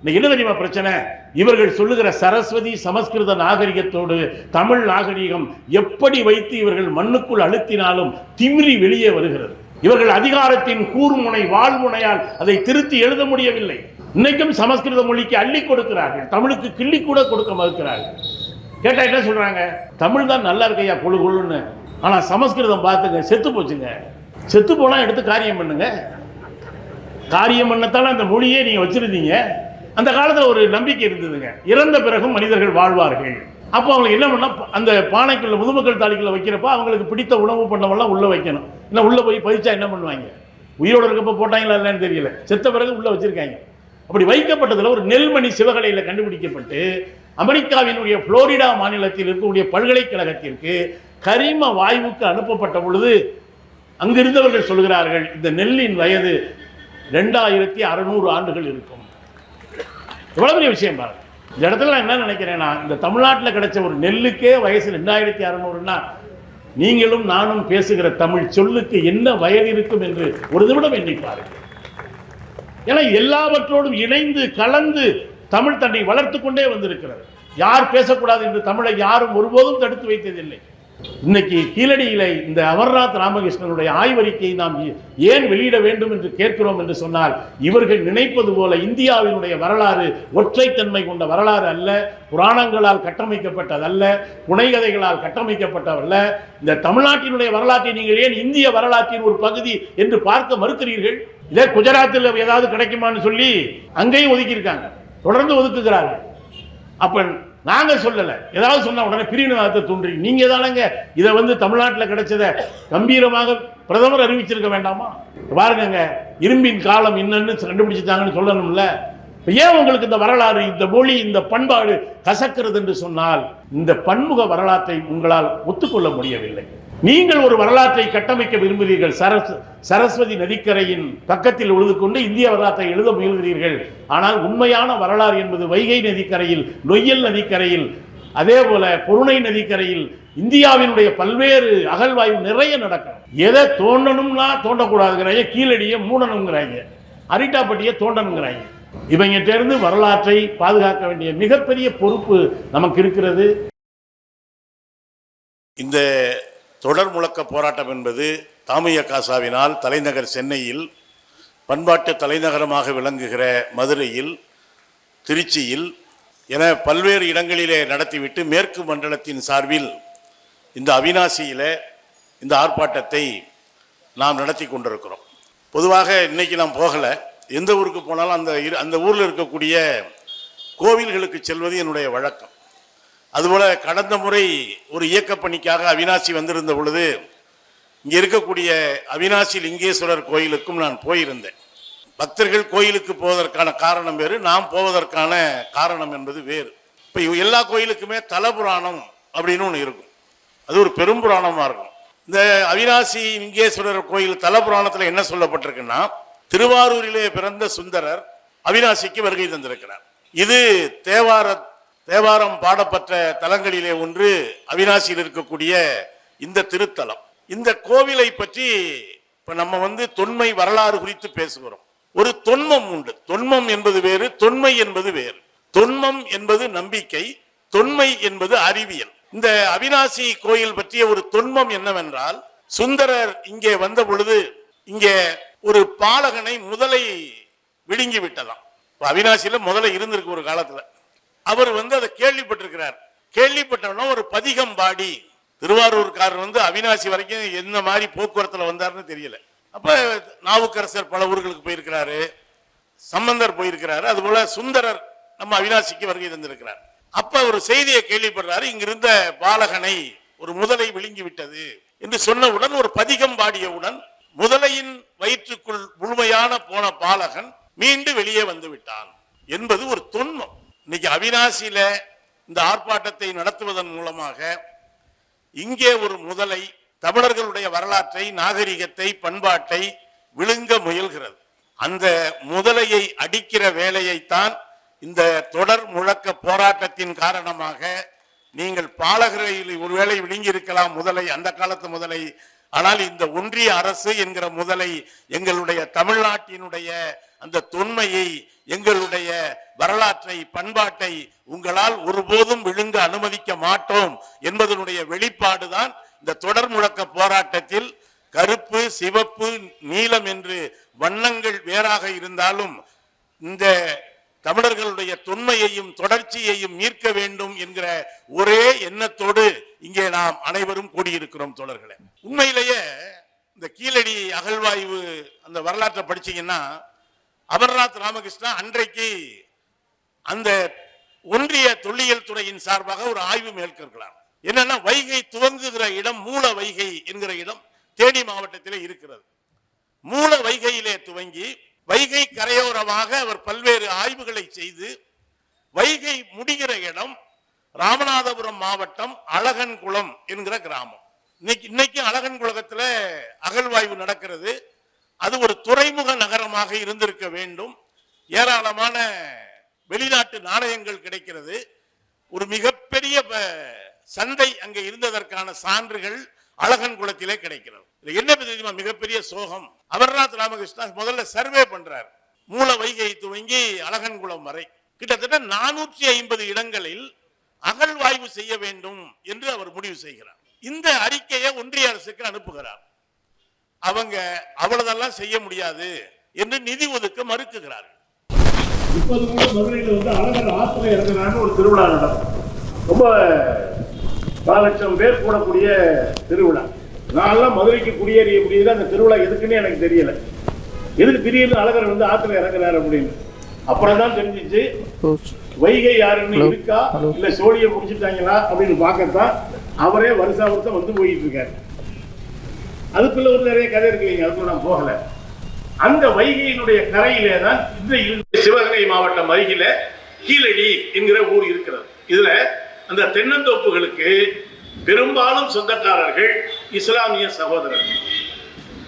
இன்னைக்கு என்ன தெரியுமா பிரச்சனை? இவர்கள் சொல்லுகிற சரஸ்வதி சமஸ்கிருத நாகரிகத்தோடு தமிழ் நாகரிகம் எப்படி வைத்து இவர்கள் மண்ணுக்குள் அழுத்தினாலும் திமிரி வெளியே வருகிறது. இவர்கள் அதிகாரத்தின் கூர்முனை வாழ்முனையால் அதை திருத்தி எழுத முடியவில்லை. இன்னைக்கும் சமஸ்கிருத மொழிக்கு அள்ளி கொடுக்கிறார்கள். தமிழுக்கு கிள்ளி கூட கொடுக்க மறுக்கிறார்கள். கேட்டா என்ன சொல்றாங்க? தமிழ் தான் நல்லா இருக்கையா கொழு கொழுன்னு. ஆனா சமஸ்கிருதம் பார்த்துங்க செத்து போச்சுங்க. செத்து போனா எடுத்து காரியம் பண்ணுங்க. காரியம் பண்ணத்தால அந்த மொழியே நீங்க வச்சிருந்தீங்க. அந்த காலத்தில் ஒரு நம்பிக்கை இருந்ததுங்க. இறந்த பிறகும் மனிதர்கள் வாழ்வார்கள். அப்போ அவங்களுக்கு என்ன பண்ணால் அந்த பானைக்குள்ள முதுமக்கள் தாலிக்குள்ள வைக்கிறப்ப அவங்களுக்கு பிடித்த உணவு பண்ணவெல்லாம் உள்ளே வைக்கணும். இல்லை உள்ளே போய் பதிச்சா என்ன பண்ணுவாங்க? உயிரோடு இருக்கப்போ போட்டாங்களா இல்லைன்னு தெரியல. செத்த பிறகு உள்ளே வச்சிருக்காங்க. அப்படி வைக்கப்பட்டதில் ஒரு நெல்மணி சிவகலையில் கண்டுபிடிக்கப்பட்டு அமெரிக்காவினுடைய புளோரிடா மாநிலத்தில் இருக்கக்கூடிய பல்கலைக்கழகத்திற்கு கரிம வாயுவுக்கு அனுப்பப்பட்ட பொழுது அங்கிருந்தவர்கள் சொல்கிறார்கள் இந்த நெல்லின் வயது ரெண்டாயிரத்தி அறுநூறு ஆண்டுகள் இருக்கும். எவ்வளவு பெரிய விஷயம் பாருங்க. இந்த இடத்துல நான் என்ன நினைக்கிறேன்னா இந்த தமிழ்நாட்டில் கிடைச்ச ஒரு நெல்லுக்கே வயசு ரெண்டாயிரத்தி அறநூறுனா நீங்களும் நானும் பேசுகிற தமிழ் சொல்லுக்கு என்ன வயது இருக்கும் என்று ஒரு நிமிடம் எண்ணி பாருங்கள் ஏன்னா எல்லாவற்றோடும் இணைந்து கலந்து தமிழ் தன்னை வளர்த்து கொண்டே வந்திருக்கிறது. யார் பேசக்கூடாது என்று தமிழை யாரும் ஒருபோதும் தடுத்து வைத்ததில்லை. இன்னைக்கு கீழடியில இந்த அமர்நாத் ராமகிருஷ்ணனுடைய ஆய்வறிக்கையை நாம் ஏன் வெளியிட வேண்டும் என்று கேட்கிறோம் என்று சொன்னால் இவர்கள் நினைப்பது போல இந்தியாவினுடைய வரலாறு ஒற்றைத்தன்மை கொண்ட வரலாறு அல்ல புராணங்களால் கட்டமைக்கப்பட்டதல்ல புனைகதைகளால் கட்டமைக்கப்பட்டதல்ல. இந்த தமிழ்நாட்டினுடைய வரலாற்றை நீங்கள் ஏன் இந்திய வரலாற்றின் ஒரு பகுதி என்று பார்க்க மறுக்கிறீர்கள்? இதே குஜராத்தில் ஏதாவது கிடைக்குமான்னு சொல்லி அங்கேயும் ஒதுக்கியிருக்காங்க. தொடர்ந்து ஒதுக்குகிறார்கள். அப்போ நாங்க சொல்லல. ஏதாவது சொன்னா உடனே பிரிவினவாதத்தை தூண்டி நீங்க தானங்க இதை வந்து தமிழ்நாட்டில் கிடைச்சத கம்பீரமாக பிரதமர் அறிவிச்சிருக்க வேண்டாமா? பாருங்கங்க இரும்பின் காலம் என்னன்னு கண்டுபிடிச்சிட்டாங்கன்னு சொல்லணும்ல. ஏன் உங்களுக்கு இந்த வரலாறு இந்த மொழி இந்த பண்பாடு கசக்கிறது என்று சொன்னால் இந்த பன்முக வரலாற்றை உங்களால் ஒத்துக்கொள்ள முடியவில்லை. நீங்கள் ஒரு வரலாற்றை கட்டமைக்க விரும்புகிறீர்கள். சரஸ் சரஸ்வதி நதிக்கரையின் பக்கத்தில் உழுது கொண்டு இந்திய வரலாற்றை எழுத முயல்கிறீர்கள். ஆனால் உண்மையான வரலாறு என்பது வைகை நதிக்கரையில் நொய்யல் நதிக்கரையில் அதே போல பொருணை நதிக்கரையில் இந்தியாவினுடைய பல்வேறு அகழ்வாய்வு நிறைய நடக்கும். எதை தோண்டணும்னா தோண்டக்கூடாதுங்கிறாங்க கீழடியை மூடணுங்கிறாங்க. அரிட்டாப்பட்டியை தோண்டணுங்கிறாங்க. இவங்கிட்ட இருந்து வரலாற்றை பாதுகாக்க வேண்டிய மிகப்பெரிய பொறுப்பு நமக்கு இருக்கிறது. இந்த தொடர் முழக்க போராட்டம் என்பது தாமிய காசாவினால் தலைநகர் சென்னையில் பண்பாட்டு தலைநகரமாக விளங்குகிற மதுரையில் திருச்சியில் என பல்வேறு இடங்களிலே நடத்திவிட்டு மேற்கு மண்டலத்தின் சார்பில் இந்த அவினாசியில் இந்த ஆர்ப்பாட்டத்தை நாம் நடத்தி கொண்டிருக்கிறோம். பொதுவாக இன்னைக்கு நாம் போகலை. எந்த ஊருக்கு போனாலும் அந்த இரு- அந்த ஊரில் இருக்கக்கூடிய கோவில்களுக்கு செல்வது என்னுடைய வழக்கம். அதுபோல் கடந்த முறை ஒரு இயக்க பணிக்காக அவினாசி வந்திருந்த பொழுது இங்கே இருக்கக்கூடிய அவினாசி லிங்கேஸ்வரர் கோயிலுக்கும் நான் போயிருந்தேன். பக்தர்கள் கோயிலுக்கு போவதற்கான காரணம் வேறு நாம் போவதற்கான காரணம் என்பது வேறு. இப்போ எல்லா கோயிலுக்குமே தலபுராணம் அப்படின்னு ஒன்று இருக்கும். அது ஒரு பெரும் புராணமாக இருக்கும். இந்த அவினாசி லிங்கேஸ்வரர் கோயில் தலபுராணத்தில் என்ன சொல்லப்பட்டிருக்குன்னா திருவாரூரிலே பிறந்த சுந்தரர் அவினாசிக்கு வருகை தந்திருக்கிறார். இது தேவார தேவாரம் பாடப்பட்ட தலங்களிலே ஒன்று அவினாசியில் இருக்கக்கூடிய இந்த திருத்தலம். இந்த கோவிலை பற்றி இப்ப நம்ம வந்து தொன்மை வரலாறு குறித்து பேசுகிறோம். ஒரு தொன்மம் உண்டு. தொன்மம் என்பது வேறு தொன்மை என்பது வேறு. தொன்மம் என்பது நம்பிக்கை தொன்மை என்பது அறிவியல். இந்த அவினாசி கோயில் பற்றிய ஒரு தொன்மம் என்னவென்றால் சுந்தரர் இங்கே வந்த பொழுது இங்கே ஒரு பாலகனை முதலை விழுங்கி விட்டதாம். அவினாசியில முதல்ல இருந்திருக்கு ஒரு காலத்துல. அவர் வந்து அதை கேள்விப்பட்டிருக்கிறார். கேள்விப்பட்டவனா ஒரு பதிகம் பாடி திருவாரூர்காரர் வந்து அவினாசி வரைக்கும் என்ன மாதிரி போக்குவரத்தில் வந்தாருன்னு தெரியல. அப்போ நாவுக்கரசர் பல ஊர்களுக்கு போயிருக்கிறாரு சம்பந்தர் போயிருக்கிறாரு அதுபோல சுந்தரர் நம்ம அவினாசிக்கு வருகை தந்திருக்கிறார். அப்ப ஒரு செய்தியை கேள்விப்படுறாரு இங்கிருந்த பாலகனை ஒரு முதலை விழுங்கி விட்டது என்று சொன்னவுடன் ஒரு பதிகம் பாடியவுடன் முதலையின் வயிற்றுக்குள் முழுமையான போன பாலகன் மீண்டும் வெளியே வந்து விட்டான். என்பது ஒரு தொன்மம். இன்னைக்கு அவினாசியில இந்த ஆர்ப்பாட்டத்தை நடத்துவதன் மூலமாக இங்கே ஒரு முதலை தமிழர்களுடைய வரலாற்றை நாகரிகத்தை பண்பாட்டை விழுங்க முயல்கிறது. அந்த முதலையை அடிக்கிற வேலையைத்தான் இந்த தொடர் முழக்க போராட்டத்தின் காரணமாக நீங்கள் பாலகரையில் ஒருவேளை விழுங்கி இருக்கலாம் முதலை அந்த காலத்து முதலை. ஆனால் இந்த ஒன்றிய அரசு என்கிற முதலை எங்களுடைய தமிழ்நாட்டினுடைய அந்த தொன்மையை எங்களுடைய வரலாற்றை பண்பாட்டை உங்களால் ஒருபோதும் விழுங்க அனுமதிக்க மாட்டோம் என்பதனுடைய வெளிப்பாடுதான் இந்த தொடர் முழக்க போராட்டத்தில் கருப்பு சிவப்பு நீலம் என்று வண்ணங்கள் வேறாக இருந்தாலும் இந்த தமிழர்களுடைய தொன்மையையும் தொடர்ச்சியையும் மீட்க வேண்டும் என்கிற ஒரே எண்ணத்தோடு இங்கே நாம் அனைவரும் கூடியிருக்கிறோம் தொடர்களை உண்மையிலேயே இந்த கீழடி அகழ்வாய்வு அந்த வரலாற்றை படிச்சீங்கன்னா அமர்நாத் ராமகிருஷ்ணா அன்றைக்கு அந்த ஒன்றிய தொல்லியல் துறையின் சார்பாக ஒரு ஆய்வு மேற்கொள்கிறார். என்னன்னா வைகை துவங்குகிற இடம் மூல வைகை என்கிற இடம் தேனி மாவட்டத்திலே இருக்கிறது. மூல வைகையிலே துவங்கி வைகை கரையோரமாக அவர் பல்வேறு ஆய்வுகளை செய்து வைகை முடிகிற இடம் ராமநாதபுரம் மாவட்டம் அழகன்குளம் என்கிற கிராமம். இன்னைக்கு இன்னைக்கு அழகன்குளத்துல அகழ்வாய்வு நடக்கிறது. அது ஒரு துறைமுக நகரமாக இருந்திருக்க வேண்டும். ஏராளமான வெளிநாட்டு நாணயங்கள் கிடைக்கிறது. ஒரு மிகப்பெரிய ப- சந்தை அங்கே இருந்ததற்கான சான்றுகள் அழகன் குளத்திலே கிடைக்கிறது. இது என்ன தெரியுமா? மிகப்பெரிய சோகம். அமர்நாத் ராமகிருஷ்ணா முதல்ல சர்வே பண்றார். மூல வைகை துவங்கி அழகன்குளம் வரை. கிட்டத்தட்ட நானூற்றி ஐம்பது இடங்களில் அகழ்வாய்வு செய்ய வேண்டும் என்று அவர் முடிவு செய்கிறார். இந்த அறிக்கையை ஒன்றிய அரசுக்கு அனுப்புகிறார். அவங்க அவ்வளதெல்லாம் செய்ய முடியாது என்று நிதி ஒதுக்க மறுக்குகிறார்கள். முப்பது கூட மதுரையில் வந்து அழகர் ஆத்துல இறங்குறான்னு ஒரு திருவிழா நடக்கும். ரொம்ப பல லட்சம் பேர் கூடக்கூடிய திருவிழா. நான்லாம் மதுரைக்கு குடியேறிய முடியுது அந்த திருவிழா எதுக்குன்னு எனக்கு தெரியல. எதுக்கு திடீர்னு அழகர் வந்து ஆத்துல இறங்குறாரு அப்படின்னு? அப்புறம் தான் தெரிஞ்சிச்சு வைகை யாருன்னு இருக்கா இல்ல சோழியை முடிச்சிட்டாங்களா அப்படின்னு பார்க்கத்தான் அவரே வருஷா வருஷம் வந்து போயிட்டு இருக்காரு. அதுக்குள்ள ஒரு நிறைய கதை இருக்கு இல்லைங்க அதுக்குள்ள நான் போகல. அந்த வைகையினுடைய கரையிலே தான் இந்த சிவகங்கை மாவட்டம் அருகில கீழடி என்கிற ஊர் இருக்கிறது. இதுல அந்த தென்னந்தோப்புகளுக்கு பெரும்பாலும் சொந்தக்காரர்கள் இஸ்லாமிய சகோதரர்கள்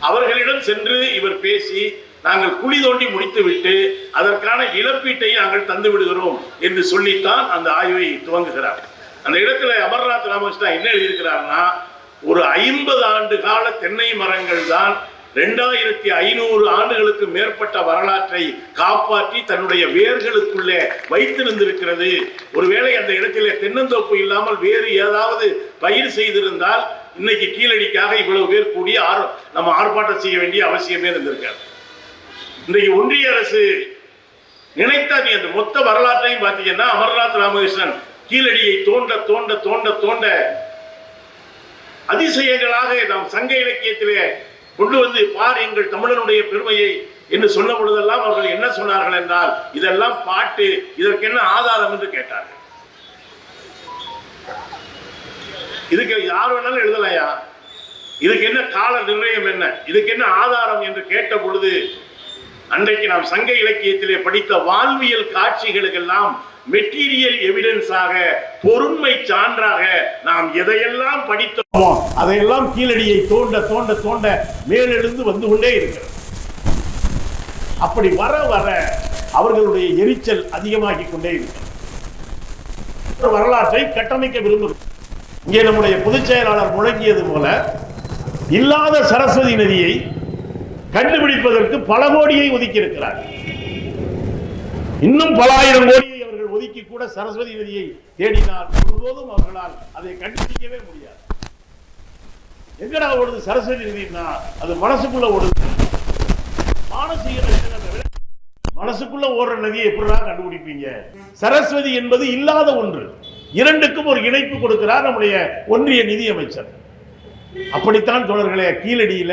அவர்களிடம் சென்று இவர் பேசி நாங்கள் குழி தோண்டி முடித்துவிட்டு அதற்கான இழப்பீட்டை நாங்கள் தந்து விடுகிறோம் என்று சொல்லித்தான் அந்த ஆய்வை துவங்குகிறார். அந்த இடத்துல அமர்நாத் ராமகிருஷ்ணா என்ன எழுதியிருக்கிறார்னா ஒரு ஐம்பது ஆண்டு கால தென்னை மரங்கள் தான் ரெண்டாயிரத்தி ஐநூறு ஆண்டுகளுக்கு மேற்பட்ட வரலாற்றை காப்பாற்றி தன்னுடைய வேர்களுக்குள்ளே வைத்திருந்திருக்கிறது ஒருவேளை அந்த இடத்திலே தென்னந்தோப்பு இல்லாமல் வேறு ஏதாவது பயிர் செய்திருந்தால் இன்னைக்கு கீழடிக்காக இவ்வளவு பேர் கூடிய ஆர் நம்ம ஆர்ப்பாட்டம் செய்ய வேண்டிய அவசியமே இருந்திருக்காது. இன்றைக்கு ஒன்றிய அரசு நினைத்தா நீ அந்த மொத்த வரலாற்றையும் பார்த்தீங்கன்னா அமர்நாத் ராமகிருஷ்ணன் கீழடியை தோண்ட தோண்ட தோண்ட தோண்ட அதிசயங்களாக நாம் சங்க இலக்கியத்திலே கொண்டு வந்து பார் எங்கள் தமிழனுடைய பெருமையை என்று சொன்ன பொழுதெல்லாம் அவர்கள் என்ன சொன்னார்கள் என்றால் இதெல்லாம் பாட்டு இதற்கு என்ன ஆதாரம்? என்று கேட்டார்கள். இதுக்கு யார் வேணாலும் எழுதலையா? இதுக்கு என்ன கால நிர்ணயம் என்ன? இதுக்கு என்ன ஆதாரம் என்று கேட்ட பொழுது அன்றைக்கு நாம் சங்க இலக்கியத்திலே படித்த வாழ்வியல் காட்சிகளுக்கெல்லாம் மெட்டீரியல் எவிடன்ஸாக பொருண்மை சான்றாக நாம் எதையெல்லாம் படித்தோமோ அதையெல்லாம் கீழடியை தோண்ட தோண்ட தோண்ட மேலெழுந்து வந்து கொண்டே இருக்கிறது. அப்படி வர வர அவர்களுடைய எரிச்சல் அதிகமாகிக் கொண்டே இருக்கிறது. வரலாற்றை கட்டமைக்க விரும்புகிறோம். இங்கே நம்முடைய பொதுச் செயலாளர் முழங்கியது போல இல்லாத சரஸ்வதி நதியை கண்டுபிடிப்பதற்கு பல கோடியை ஒதுக்கி இருக்கிறார் இன்னும் பல ஆயிரம் கோடி ஒதுக்கி கூட சரஸ்வதி நதியை தேடினால் ஒருபோதும் அவர்களால் அதை கண்டுபிடிக்கவே முடியாது. எங்கடா ஓடுது சரஸ்வதி நதினா? அது மனசுக்குள்ள ஓடுது. மானசீக மனசுக்குள்ள ஓடுற நதியை எப்படிடா கண்டுபிடிப்பீங்க? சரஸ்வதி என்பது இல்லாத ஒன்று. இரண்டுக்கும் ஒரு இணைப்பு கொடுக்கிறார் நம்முடைய ஒன்றிய நிதியமைச்சர் அப்படித்தான் தோழர்களே கீழடியில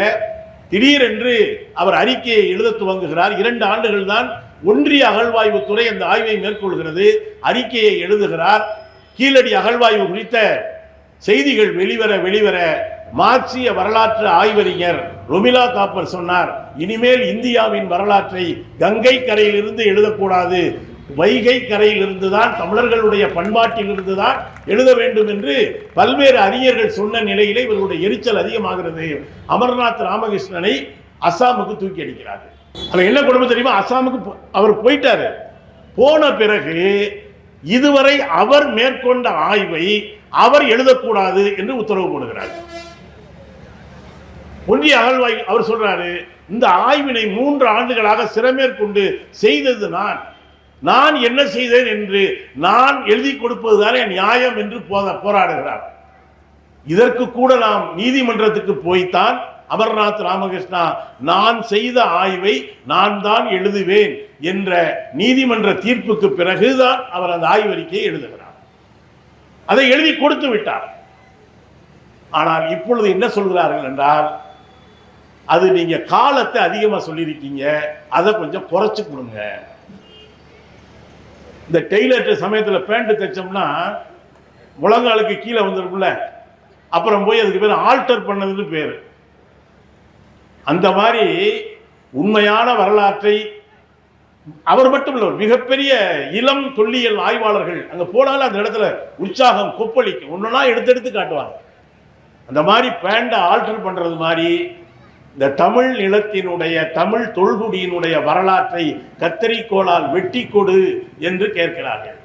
திடீரென்று அவர் அறிக்கையை எழுத துவங்குகிறார். இரண்டு ஆண்டுகள் தான் ஒன்றிய அகழ்வாய்வு துறை அந்த ஆய்வை மேற்கொள்கிறது. அறிக்கையை எழுதுகிறார். கீழடி அகழ்வாய்வு குறித்த செய்திகள் வெளிவர வெளிவர மார்க்சிய வரலாற்று ஆய்வறிஞர் ரொமிலா தாப்பர் சொன்னார். இனிமேல் இந்தியாவின் வரலாற்றை கங்கை கரையிலிருந்து எழுதக்கூடாது. வைகை கரையிலிருந்து தான் தமிழர்களுடைய பண்பாட்டிலிருந்து தான் எழுத வேண்டும் என்று பல்வேறு அறிஞர்கள் சொன்ன நிலையிலே இவர்களுடைய எரிச்சல் அதிகமாகிறது. அமர்நாத் ராமகிருஷ்ணனை அசாமுக்கு தூக்கி அடிக்கிறார்கள். அதில் என்ன குடும்பம் தெரியுமா? அசாமுக்கு போ- அவர் போயிட்டாரு. போன பிறகு இதுவரை அவர் மேற்கொண்ட ஆய்வை அவர் எழுதக்கூடாது என்று உத்தரவு போடுகிறார். ஒன்றிய அகழ்வாய் அவர் சொல்றாரு இந்த ஆய்வினை மூன்று ஆண்டுகளாக சிறமேற்கொண்டு செய்தது நான். நான் என்ன செய்தேன் என்று நான் எழுதி கொடுப்பதுதானே நியாயம் என்று போராடுகிறார். இதற்கு கூட நாம் நீதிமன்றத்துக்கு போய்த்தான் அமர்நாத் ராமகிருஷ்ணா நான் செய்த ஆய்வை நான் தான் எழுதுவேன் என்ற நீதிமன்ற தீர்ப்புக்கு பிறகுதான் அவர் அந்த ஆய்வறிக்கையை எழுதுகிறார். அதை எழுதி கொடுத்து விட்டார். ஆனால் இப்பொழுது என்ன சொல்கிறார்கள் என்றால் அது நீங்க காலத்தை அதிகமாக சொல்லியிருக்கீங்க அதை கொஞ்சம் குறைச்சு கொடுங்க. இந்த டெய்லர் சமயத்தில் பேண்ட் தைச்சோம்னா முழங்காலுக்கு கீழே வந்துருக்குல்ல அப்புறம் போய் அதுக்கு பேர் ஆல்டர் பண்ணதுன்னு பேர். அந்த மாதிரி உண்மையான வரலாற்றை அவர் மட்டும் இல்லை மிகப்பெரிய இளம் தொல்லியல் ஆய்வாளர்கள் அங்க போனாலும் அந்த இடத்துல உற்சாகம் கொப்பளிக்கும். ஒன்றுனா எடுத்து எடுத்து காட்டுவாங்க. அந்த மாதிரி பேண்டை ஆல்டர் பண்றது மாதிரி இந்த தமிழ் நிலத்தினுடைய தமிழ் தொல்குடியினுடைய வரலாற்றை கத்தரிக்கோளால் வெட்டி கொடு என்று கேட்கிறார்கள்.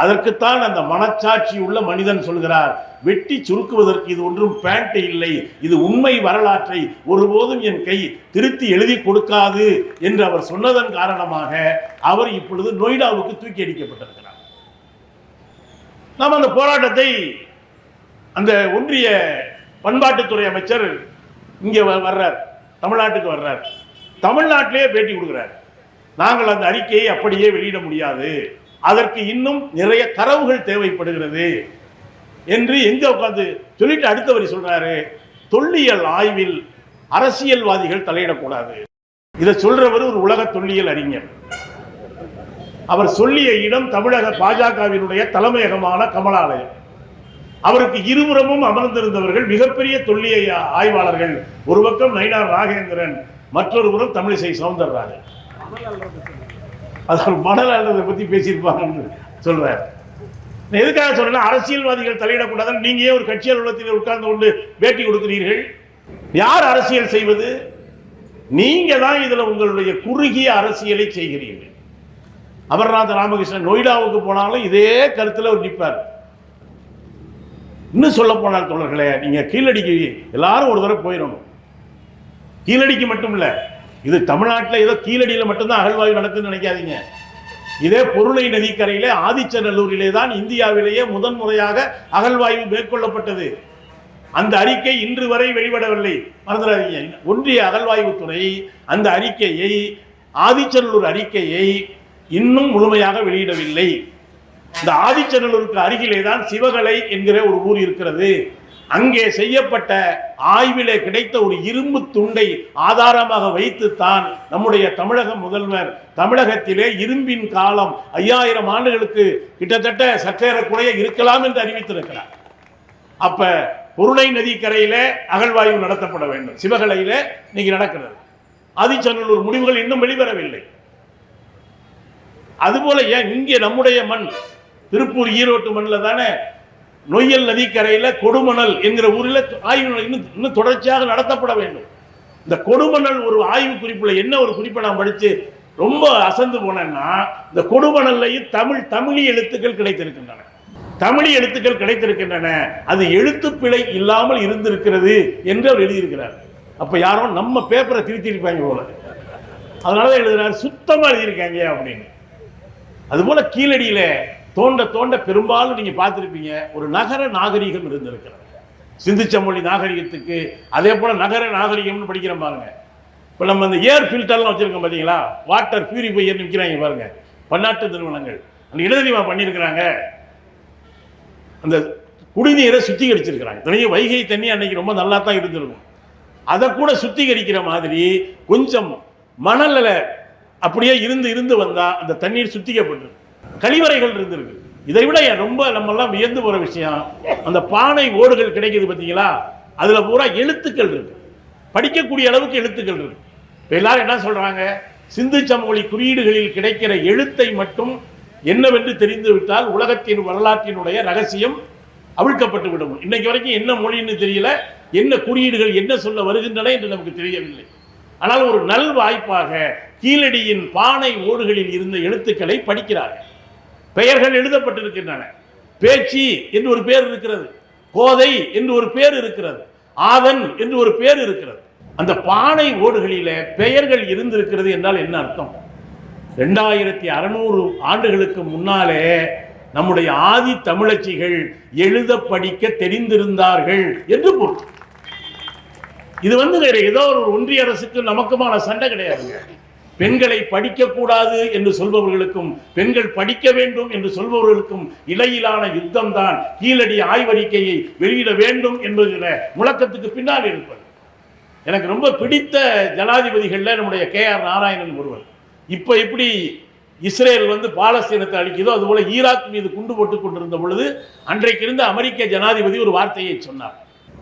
அதற்குத்தான் அந்த மனச்சாட்சி உள்ள மனிதன் சொல்கிறார் வெட்டி சுருக்குவதற்கு இது ஒன்றும் பேண்ட் இல்லை. இது உண்மை வரலாற்றை ஒருபோதும் என் கை திருத்தி எழுதி கொடுக்காது என்று அவர் சொன்னதன் காரணமாக அவர் இப்பொழுது நொய்டாவுக்கு தூக்கி அடிக்கப்பட்டிருக்கிறார். நாம் அந்த போராட்டத்தை அந்த ஒன்றிய பண்பாட்டுத்துறை அமைச்சர் இங்கே வ- வர்றார் தமிழ்நாட்டுக்கு வர்றார். தமிழ்நாட்டிலேயே பேட்டி கொடுக்குறார். நாங்கள் அந்த அறிக்கையை அப்படியே வெளியிட முடியாது. அதற்கு இன்னும் நிறைய தரவுகள் தேவைப்படுகிறது என்று எங்க உட்காந்து சொல்லிட்டு அடுத்த வரி சொல்றாரு. தொல்லியல் ஆய்வில் அரசியல்வாதிகள் தலையிடக்கூடாது. இதை சொல்றவர் ஒரு உலக தொல்லியல் அறிஞர். அவர் சொல்லிய இடம் தமிழக பாஜகவினுடைய தலைமையகமான கமலாலயம். அவருக்கு இருபுறமும் அமர்ந்திருந்தவர்கள் மிகப்பெரிய தொல்லிய ஆய்வாளர்கள். ஒரு பக்கம் நயினார் நாகேந்திரன் மற்றொரு புறம் தமிழிசை சவுந்தரராஜன். அது மணல் அள்ளதை பத்தி பேசியிருப்பாங்கன்னு சொல்றாரு. நான் எதுக்காக சொல்கிறேன்னா அரசியல்வாதிகள் தலையிடக்கூடாதுன்னு நீங்க ஏன் ஒரு கட்சி அலுவலகத்தில் உட்கார்ந்து கொண்டு பேட்டி கொடுக்கிறீர்கள்? யார் அரசியல் செய்வது? நீங்க தான் இதுல உங்களுடைய குறுகிய அரசியலை செய்கிறீர்கள். அமர்நாத் ராமகிருஷ்ணன் நொய்டாவுக்கு போனாலும் இதே கருத்தில் அவர் நிற்பார் இன்னும் சொல்ல போனால் தோழர்களே நீங்க கீழடிக்கு எல்லாரும் ஒரு தடவை போயிடணும். கீழடிக்கு மட்டும் இல்லை இது தமிழ்நாட்டில் ஏதோ கீழடியில் மட்டும்தான் அகழ்வாய்வு நடக்குதுன்னு நினைக்காதீங்க. இதே பொருளை நதிக்கரையிலே ஆதிச்சநல்லூரிலே தான் இந்தியாவிலேயே முதன் முறையாக அகழ்வாய்வு மேற்கொள்ளப்பட்டது. அந்த அறிக்கை இன்று வரை வெளிவிடவில்லை மறந்துடாதீங்க. ஒன்றிய அகழ்வாய்வுத்துறை அந்த அறிக்கையை ஆதிச்சநல்லூர் அறிக்கையை இன்னும் முழுமையாக வெளியிடவில்லை. இந்த ஆதிச்சநல்லூருக்கு அருகிலே தான் சிவகலை என்கிற ஒரு ஊர் இருக்கிறது. அங்கே செய்யப்பட்ட ஆய்விலே கிடைத்த ஒரு இரும்பு துண்டை ஆதாரமாக வைத்துத்தான் நம்முடைய தமிழக முதல்வர் தமிழகத்திலே இரும்பின் காலம் ஐயாயிரம் ஆண்டுகளுக்கு கிட்டத்தட்ட சற்றேறக்குறைய இருக்கலாம் என்று அறிவித்திருக்கிறார். அப்ப பொருளை நதிக்கரையில அகழ்வாய்வு நடத்தப்பட வேண்டும். சிவகலையில இன்னைக்கு நடக்கிறது. ஆதிச்சநல்லூர் முடிவுகள் இன்னும் வெளிவரவில்லை. அதுபோல ஏன் இங்கே நம்முடைய மண் திருப்பூர் ஈரோட்டு மண்ணில் தானே நொய்யல் நதிக்கரையில கொடுமணல் என்கிற ஊரில் ஆய்வு இன்னும் இன்னும் தொடர்ச்சியாக நடத்தப்பட வேண்டும். இந்த கொடுமணல் ஒரு ஆய்வு குறிப்புல என்ன ஒரு குறிப்பை நான் படிச்சு ரொம்ப அசந்து போனேன்னா இந்த கொடுமணல்லையும் தமிழ் தமிழி எழுத்துக்கள் கிடைத்திருக்கின்றன. தமிழி எழுத்துக்கள் கிடைத்திருக்கின்றன. அது எழுத்துப்பிழை இல்லாமல் இருந்திருக்கிறது என்று அவர் எழுதியிருக்கிறார். அப்ப யாரோ நம்ம பேப்பரை திருத்திருப்பாங்க போல. அதனாலதான் எழுதுறாரு சுத்தமா எழுதியிருக்காங்க அப்படின்னு. அதுபோல் கீழடியில தோண்ட தோண்ட பெரும்பாலும் நீங்கள் பார்த்துருப்பீங்க ஒரு நகர நாகரிகம் இருந்திருக்கிறது. சிந்துச்சமொழி நாகரிகத்துக்கு அதே போல் நகர நாகரிகம்னு படிக்கிறோம் பாருங்க. இப்போ நம்ம அந்த ஏர் ஃபில்டர்லாம் வச்சுருக்கோம் பார்த்தீங்களா வாட்டர் பியூரிஃபையர் விற்கிறாங்க பாருங்க. பன்னாட்டு நிறுவனங்கள். அந்த இடதுமா பண்ணியிருக்கிறாங்க அந்த குடிநீரை சுத்திகரிச்சிருக்கிறாங்க. தனியாக வைகை தண்ணி அன்னைக்கு ரொம்ப நல்லா தான் இருந்திருக்கும். அதை கூட சுத்திகரிக்கிற மாதிரி கொஞ்சம் மணலில் அப்படியே இருந்து இருந்து வந்தால் அந்த தண்ணீர் சுத்திகப்பட்டிருக்கு கழிவறைகள் இருந்திருக்கு. இதை விட ரொம்ப நம்மெல்லாம் வியந்து போகிற விஷயம் அந்த பானை ஓடுகள் கிடைக்குது பார்த்தீங்களா? அதில் பூரா எழுத்துக்கள் இருக்கு. படிக்கக்கூடிய அளவுக்கு எழுத்துக்கள் இருக்கு. இப்போ எல்லாரும் என்ன சொல்கிறாங்க சிந்து சமவெளி குறியீடுகளில் கிடைக்கிற எழுத்தை மட்டும் என்னவென்று தெரிந்துவிட்டால் உலகத்தின் வரலாற்றினுடைய ரகசியம் அவிழ்க்கப்பட்டு விடும். இன்னைக்கு வரைக்கும் என்ன மொழின்னு தெரியல என்ன குறியீடுகள் என்ன சொல்ல வருகின்றன என்று நமக்கு தெரியவில்லை. ஆனால் ஒரு நல் வாய்ப்பாக கீழடியின் பானை ஓடுகளில் இருந்த எழுத்துக்களை படிக்கிறார்கள். பெயர்கள் எழுதப்பட்டிருக்கின்றன. பேச்சி என்று ஒரு பேர் இருக்கிறது. கோதை என்று ஒரு பேர் இருக்கிறது. ஆதன் என்று ஒரு பேர் இருக்கிறது. அந்த பானை ஓடுகளில பெயர்கள் இருந்திருக்கிறது என்றால் என்ன அர்த்தம்? ரெண்டாயிரத்தி அறுநூறு ஆண்டுகளுக்கு முன்னாலே நம்முடைய ஆதி தமிழச்சிகள் எழுத படிக்க தெரிந்திருந்தார்கள் என்று பொருள். இது வந்து வேற ஏதோ ஒரு ஒன்றிய அரசுக்கு நமக்குமான சண்டை கிடையாதுங்க. பெண்களை படிக்கக்கூடாது என்று சொல்பவர்களுக்கும் பெண்கள் படிக்க வேண்டும் என்று சொல்பவர்களுக்கும் இடையிலான யுத்தம் தான் கீழடி ஆய்வறிக்கையை வெளியிட வேண்டும் என்பதில் முழக்கத்துக்கு பின்னால் இருப்பது. எனக்கு ரொம்ப பிடித்த ஜனாதிபதிகளில் நம்முடைய கே ஆர் நாராயணன் ஒருவர். இப்போ எப்படி இஸ்ரேல் வந்து பாலஸ்தீனத்தை அழிக்குதோ அதுபோல ஈராக் மீது குண்டு போட்டுக் கொண்டிருந்த பொழுது அன்றைக்கு இருந்த அமெரிக்க ஜனாதிபதி ஒரு வார்த்தையை சொன்னார்.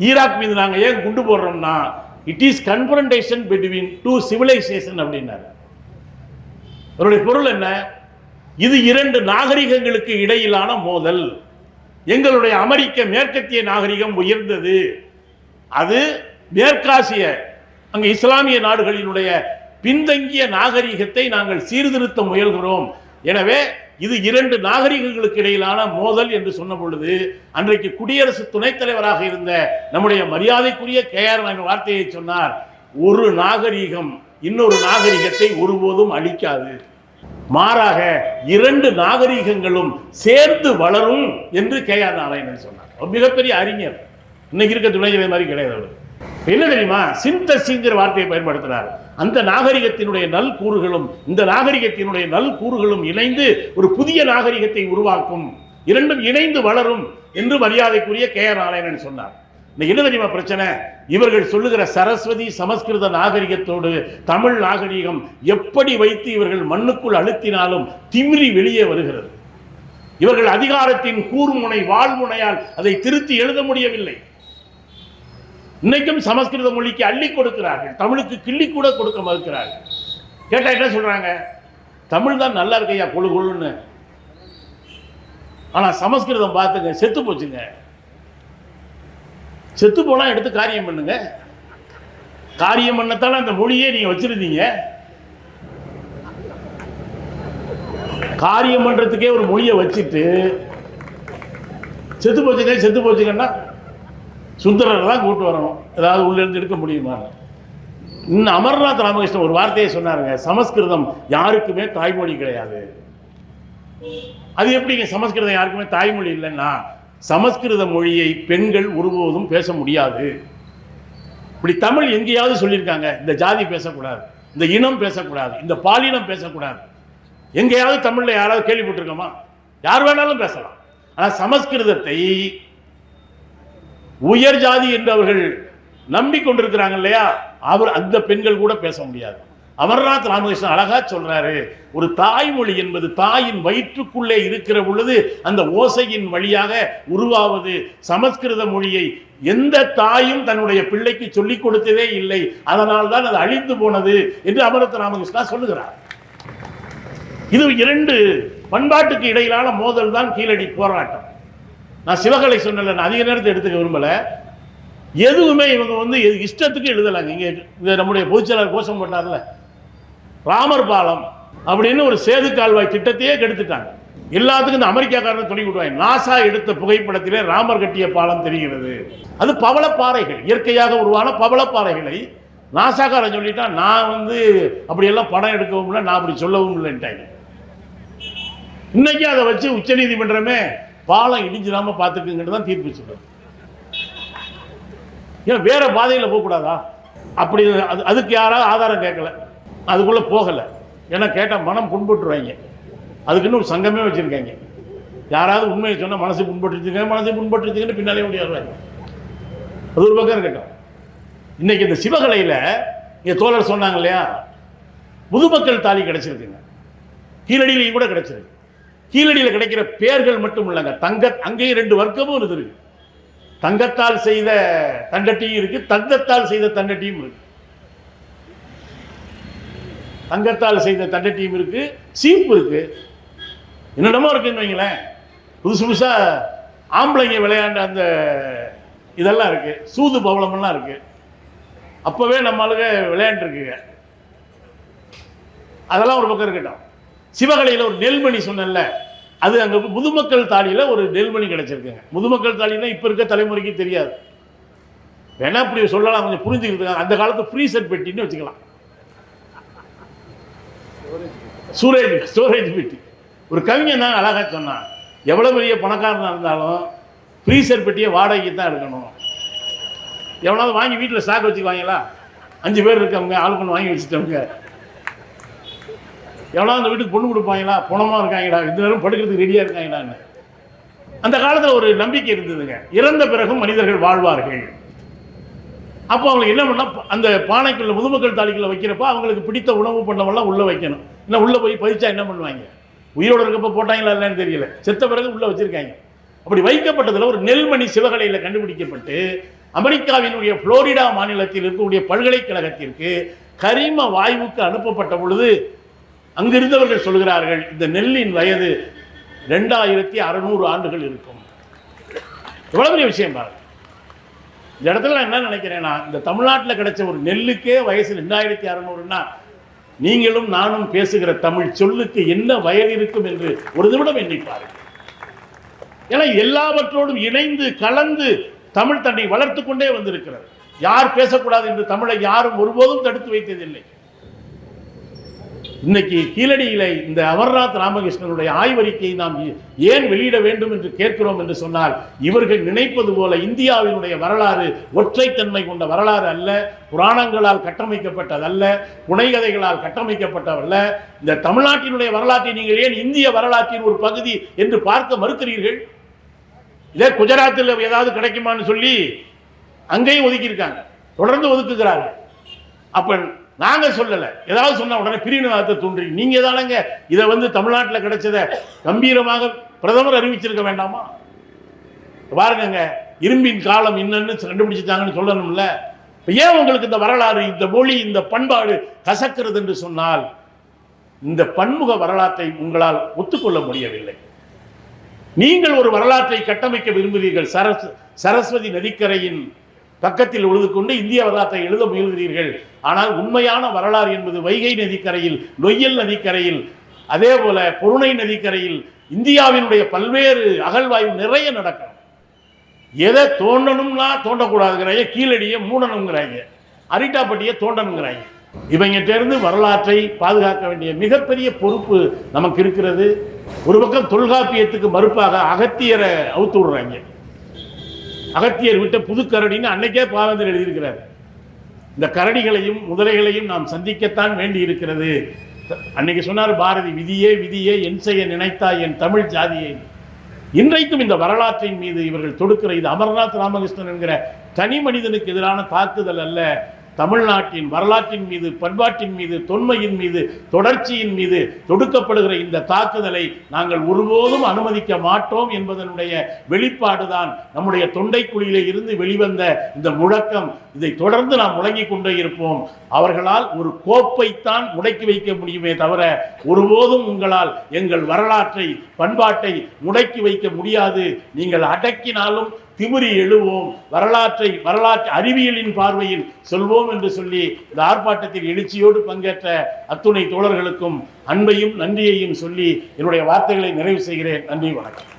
ஈராக் மீது நாங்கள் ஏன் குண்டு போடுறோம்னா it is confrontation between two civilization அப்படின்னாரு. அவருடைய பொருள் என்ன? இது இரண்டு நாகரிகங்களுக்கு இடையிலான மோதல். எங்களுடைய அமெரிக்க மேற்கத்திய நாகரிகம் உயர்ந்தது. அது மேற்காசிய அங்க இஸ்லாமிய நாடுகளினுடைய பின்தங்கிய நாகரிகத்தை நாங்கள் சீர்திருத்த முயல்கிறோம். எனவே இது இரண்டு நாகரிகங்களுக்கு இடையிலான மோதல் என்று சொன்ன பொழுது அன்றைக்கு குடியரசு துணைத் தலைவராக இருந்த நம்முடைய மரியாதைக்குரிய கே ஆர் வார்த்தையை சொன்னார். ஒரு நாகரிகம் இன்னொரு நாகரிகத்தை ஒருபோதும் அழிக்காது. மாறாக இரண்டு நாகரிகங்களும் சேர்ந்து வளரும் என்று கே ஆர் நாராயணன் சொன்னார். மிகப்பெரிய அறிஞர். இன்னைக்கு இருக்க துணைநிலை மாதிரி கிடையாது அவர். என்ன தெரியுமா? சிந்தசிங்கிற வார்த்தையை பயன்படுத்தினார். அந்த நாகரிகத்தினுடைய நல் கூறுகளும் இந்த நாகரிகத்தினுடைய நல் கூறுகளும் இணைந்து ஒரு புதிய நாகரிகத்தை உருவாக்கும். இரண்டும் இணைந்து வளரும் என்று மரியாதைக்குரிய கே ஆர் நாராயணன் சொன்னார். இன்னைக்கு என்ன தெரியுமா பிரச்சனை? இவர்கள் சொல்லுகிற சரஸ்வதி சமஸ்கிருத நாகரிகத்தோடு தமிழ் நாகரிகம் எப்படி வைத்து இவர்கள் மண்ணுக்குள் அழுத்தினாலும் திமிரி வெளியே வருகிறது. இவர்கள் அதிகாரத்தின் கூர்முனை வாழ்முனையால் அதை திருத்தி எழுத முடியவில்லை. இன்னைக்கும் சமஸ்கிருத மொழிக்கு அள்ளி கொடுக்கிறார்கள். தமிழுக்கு கிள்ளி கூட கொடுக்க மறுக்கிறார்கள். கேட்டா என்ன சொல்றாங்க? தமிழ் தான் நல்லா இருக்கையா கொழு கொழுன்னு? ஆனா சமஸ்கிருதம் பார்த்துங்க செத்து போச்சுங்க. செத்து போனால் எடுத்து காரியம் பண்ணுங்க. காரியம் பண்ணத்தால அந்த மொழியே நீங்கள் வச்சிருந்தீங்க. காரியம் பண்ணுறதுக்கே ஒரு மொழியை வச்சுட்டு செத்து போச்சுங்க செத்து போச்சுங்கன்னா சுந்தரரை தான் கூட்டு வரணும். ஏதாவது உள்ள இருந்து எடுக்க முடியுமா? இன்னும் அமர்நாத் ராமகிருஷ்ணன் ஒரு வார்த்தையை சொன்னாருங்க சமஸ்கிருதம் யாருக்குமே தாய்மொழி கிடையாது. அது எப்படிங்க சமஸ்கிருதம் யாருக்குமே தாய்மொழி இல்லைன்னா சமஸ்கிருத மொழியை பெண்கள் ஒருபோதும் பேச முடியாது. இப்படி தமிழ் எங்கேயாவது சொல்லியிருக்காங்க இந்த ஜாதி பேசக்கூடாது இந்த இனம் பேசக்கூடாது இந்த பாலினம் பேசக்கூடாது. எங்கேயாவது தமிழ்ல யாராவது கேள்விப்பட்டிருக்கோமா யார் வேணாலும் பேசலாம். ஆனா சமஸ்கிருதத்தை உயர் ஜாதி என்று அவர்கள் நம்பிக்கொண்டிருக்கிறாங்க இல்லையா? அவர் அந்த பெண்கள் கூட பேச முடியாது. அமர்நாத் ராமகிருஷ்ணன் அழகா சொல்றாரு ஒரு தாய்மொழி என்பது தாயின் வயிற்றுக்குள்ளே இருக்கிற பொழுது அந்த ஓசையின் வழியாக உருவாவது சமஸ்கிருத மொழியை எந்த தாயும் தன்னுடைய பிள்ளைக்கு சொல்லிக் கொடுத்ததே இல்லை அதனால் தான் அது அழிந்து போனது என்று அமரத் ராமகிருஷ்ணா சொல்லுகிறார். இது இரண்டு பண்பாட்டுக்கு இடையிலான மோதல் தான் கீழடி போராட்டம். நான் சிவகலை சொன்னல நான் அதிக நேரத்தை எடுத்துக்க விரும்பல. எதுவுமே இவங்க வந்து எது- இஷ்டத்துக்கு எழுதலாங்க இங்கே இது நம்முடைய பொதுச்செயலாளர் கோஷம் போட்டார்ல ராமர் பாலம் அப்படின்னு ஒரு சேது கால்வாய் திட்டத்தையே கெடுத்துட்டாங்க. எல்லாத்துக்கும் இந்த அமெரிக்காக்காரன் துணி விடுவாங்க நாசா எடுத்த புகைப்படத்திலே ராமர் கட்டிய பாலம் தெரிகிறது. அது பவளப்பாறைகள். இயற்கையாக உருவான பவளப்பாறைகளை நாசாக்காரன் சொல்லிட்டா நான் வந்து அப்படியெல்லாம் படம் எடுக்கவும் இல்லை நான் அப்படி சொல்லவும் இல்லைன்ட்டாங்க. இன்னைக்கு அதை வச்சு உச்சநீதிமன்றமே பாலம் இடிஞ்சிடாம பார்த்துக்குங்கிட்டு தான் தீர்ப்பு சொல்லுது. ஏன் வேற பாதையில் போகக்கூடாதா? அப்படி அது அதுக்கு யாராவது ஆதாரம் கேட்கல. அதுக்குள்ளே போகலை. ஏன்னா கேட்டால் மனம் புண்பட்டுருவாங்க. அதுக்குன்னு ஒரு சங்கமே வச்சுருக்காங்க. யாராவது உண்மையை சொன்னால் மனசு புண்பட்டுருச்சுங்க மனசு புண்பட்டுருச்சுங்கன்னு பின்னாலே ஓடிடுவாங்க அது ஒரு பக்கம் இருக்கட்டும். இன்னைக்கு இந்த சிவகலையில் இங்கே தோழர் சொன்னாங்க இல்லையா? முதுமக்கள் தாலி கிடச்சிருக்குங்க. கீழடியிலையும் கூட கிடச்சிருக்கு. கீழடியில் கிடைக்கிற பேர்கள் மட்டும் இல்லைங்க. தங்க அங்கேயும் ரெண்டு வர்க்கமும் இருக்குது. தங்கத்தால் செய்த தண்டட்டியும் இருக்குது தங்கத்தால் செய்த தண்டட்டியும் இருக்குது தங்கத்தால் செய்த தண்டட்டியும் இருக்கு சீப்பு இருக்கு. என்னிடமோ இருக்குன்னு வைங்களேன். புதுசு புதுசாக ஆம்பளைங்க விளையாண்ட அந்த இதெல்லாம் இருக்கு. சூது பவளமெல்லாம் இருக்கு. அப்போவே நம்ம விளையாண்டுருக்குங்க அதெல்லாம் ஒரு பக்கம் இருக்கட்டும். சிவகலையில் ஒரு நெல்மணி சொன்னேன்ல அது அங்கே முதுமக்கள் தாலியில் ஒரு நெல்மணி கிடச்சிருக்குங்க. முதுமக்கள் தாலின்னா இப்போ இருக்க தலைமுறைக்கு தெரியாது. வேணா இப்படி சொல்லலாம் கொஞ்சம் புரிஞ்சுக்கிட்டு அந்த காலத்து ஃப்ரீசர் பெட்டின்னு வச்சுக்கலாம். சூரேஜ் ஸ்டோரேஜ் பெட்டி ஒரு கவிஞன் தான் அழகா சொன்னான். எவ்வளோ பெரிய பணக்காரனாக இருந்தாலும் ஃப்ரீசர் பெட்டியை வாடகைக்கு தான் எடுக்கணும். எவ்வளோ வாங்கி வீட்டில் ஸ்டாக் வச்சுக்குவாங்களா? அஞ்சு பேர் இருக்கவங்க ஆள் பண்ணி வாங்கி வச்சுட்டவங்க. எவ்வளோ அந்த வீட்டுக்கு பொண்ணு கொடுப்பாங்களா? பணமாக இருக்காங்கடா இந்த நேரம் படுக்கிறதுக்கு ரெடியாக இருக்காங்களான்னு. அந்த காலத்தில் ஒரு நம்பிக்கை இருந்ததுங்க. இறந்த பிறகும் மனிதர்கள் வாழ்வார்கள். அப்போ அவங்களுக்கு என்ன பண்ணால் அந்த பானைக்குள்ள முதுமக்கள் தாலிக்குள்ள வைக்கிறப்ப அவங்களுக்கு பிடித்த உணவு பண்ணவெல்லாம் உள்ளே வைக்கணும். இல்லை உள்ளே போய் பதிச்சா என்ன பண்ணுவாங்க? உயிரோடு இருக்கப்போ போட்டாங்களா இல்லைன்னு தெரியல. செத்த பிறகு உள்ளே வச்சிருக்காங்க. அப்படி வைக்கப்பட்டதில் ஒரு நெல்மணி சிவகலையில் கண்டுபிடிக்கப்பட்டு அமெரிக்காவினுடைய புளோரிடா மாநிலத்தில் இருக்கக்கூடிய பல்கலைக்கழகத்திற்கு கரிம வாயுவுக்கு அனுப்பப்பட்ட பொழுது அங்கிருந்தவர்கள் சொல்கிறார்கள் இந்த நெல்லின் வயது ரெண்டாயிரத்தி அறுநூறு ஆண்டுகள் இருக்கும். எவ்வளவு பெரிய விஷயம் பாருங்கள் இந்த இடத்துல நான் என்ன நினைக்கிறேன்னா இந்த தமிழ்நாட்டில் கிடைச்ச ஒரு நெல்லுக்கே வயசு ரெண்டாயிரத்தி அறநூறுனா நீங்களும் நானும் பேசுகிற தமிழ் சொல்லுக்கு என்ன வயது இருக்கும் என்று ஒரு நிமிடம் எண்ணிப்பாரு ஏன்னா எல்லாவற்றோடும் இணைந்து கலந்து தமிழ் தன்னை வளர்த்து கொண்டே வந்திருக்கிறது. யார் பேசக்கூடாது என்று தமிழை யாரும் ஒருபோதும் தடுத்து வைத்ததில்லை. இன்னைக்கு கீழடியில இந்த அமர்நாத் ராமகிருஷ்ணனுடைய ஆய்வறிக்கையை நாம் ஏன் வெளியிட வேண்டும் என்று கேட்கிறோம் என்று சொன்னால் இவர்கள் நினைப்பது போல இந்தியாவினுடைய வரலாறு ஒற்றைத்தன்மை கொண்ட வரலாறு அல்ல புராணங்களால் கட்டமைக்கப்பட்டதல்ல புனைகதைகளால் கட்டமைக்கப்பட்டவல்ல இந்த தமிழ்நாட்டினுடைய வரலாற்றை நீங்கள் ஏன் இந்திய வரலாற்றின் ஒரு பகுதி என்று பார்க்க மறுக்கிறீர்கள்? இதே குஜராத்தில் ஏதாவது கிடைக்குமான்னு சொல்லி அங்கேயும் ஒதுக்கியிருக்காங்க. தொடர்ந்து ஒதுக்குகிறார்கள். அப்போ நாங்க சொல்லல. ஏதாவது சொன்னா உடனே பிரிவினவாதத்தை தூண்டி நீங்க தானங்க இதை வந்து தமிழ்நாட்டில் கிடைச்சத கம்பீரமாக பிரதமர் அறிவிச்சிருக்க வேண்டாமா? பாருங்க இரும்பின் காலம் என்னன்னு கண்டுபிடிச்சிட்டாங்கன்னு சொல்லணும்ல. ஏன் உங்களுக்கு இந்த வரலாறு இந்த மொழி இந்த பண்பாடு கசக்கிறது என்று சொன்னால் இந்த பன்முக வரலாற்றை உங்களால் ஒத்துக்கொள்ள முடியவில்லை. நீங்கள் ஒரு வரலாற்றை கட்டமைக்க விரும்புகிறீர்கள். சரஸ் சரஸ்வதி நதிக்கரையின் பக்கத்தில் உழுது கொண்டு இந்திய வரலாற்றை எழுத முயல்கிறீர்கள். ஆனால் உண்மையான வரலாறு என்பது வைகை நதிக்கரையில் நொய்யல் நதிக்கரையில் அதே போல பொருணை நதிக்கரையில் இந்தியாவினுடைய பல்வேறு அகழ்வாய்வு நிறைய நடக்கும். எதை தோண்டணும்னா தோண்டக்கூடாதுங்கிறாங்க கீழடியை மூடணுங்கிறாங்க அரிட்டாப்பட்டியை தோண்டணுங்கிறாங்க. இவங்கிட்ட இருந்து வரலாற்றை பாதுகாக்க வேண்டிய மிகப்பெரிய பொறுப்பு நமக்கு இருக்கிறது. ஒரு பக்கம் தொல்காப்பியத்துக்கு மறுப்பாக அகத்தியரை அவுத்து விடுறாங்க. அகத்தியர் விட்ட புதுக்கரடின்னு அன்னைக்கே பாவேந்தர் எழுதியிருக்கிறார். இந்த கரடிகளையும் முதலைகளையும் நாம் சந்திக்கத்தான் வேண்டி இருக்கிறது அன்னைக்கு சொன்னார் பாரதி விதியே விதியே என் செய்ய நினைத்தாய் என் தமிழ் ஜாதியை. இன்றைக்கும் இந்த வரலாற்றின் மீது இவர்கள் தொடுக்கிற இது அமர்நாத் ராமகிருஷ்ணன் என்கிற தனி மனிதனுக்கு எதிரான தாக்குதல் அல்ல. தமிழ்நாட்டின் வரலாற்றின் மீது பண்பாட்டின் மீது தொன்மையின் மீது தொடர்ச்சியின் மீது தொடுக்கப்படுகிற இந்த தாக்குதலை நாங்கள் ஒருபோதும் அனுமதிக்க மாட்டோம் என்பதனுடைய வெளிப்பாடுதான் நம்முடைய தொண்டைக்குழியிலே இருந்து வெளிவந்த இந்த முழக்கம். இதை தொடர்ந்து நாம் முழங்கிக் கொண்டே இருப்போம். அவர்களால் ஒரு கோப்பைத்தான் முடக்கி வைக்க முடியுமே தவிர ஒருபோதும் உங்களால் எங்கள் வரலாற்றை பண்பாட்டை முடக்கி வைக்க முடியாது. நீங்கள் அடக்கினாலும் திமிரி எழுவோம். வரலாற்றை வரலாற்று அறிவியலின் பார்வையில் சொல்வோம் என்று சொல்லி இந்த ஆர்ப்பாட்டத்தில் எழுச்சியோடு பங்கேற்ற அத்துணை தோழர்களுக்கும் அன்பையும் நன்றியையும் சொல்லி என்னுடைய வார்த்தைகளை நிறைவு செய்கிறேன். நன்றி வணக்கம்.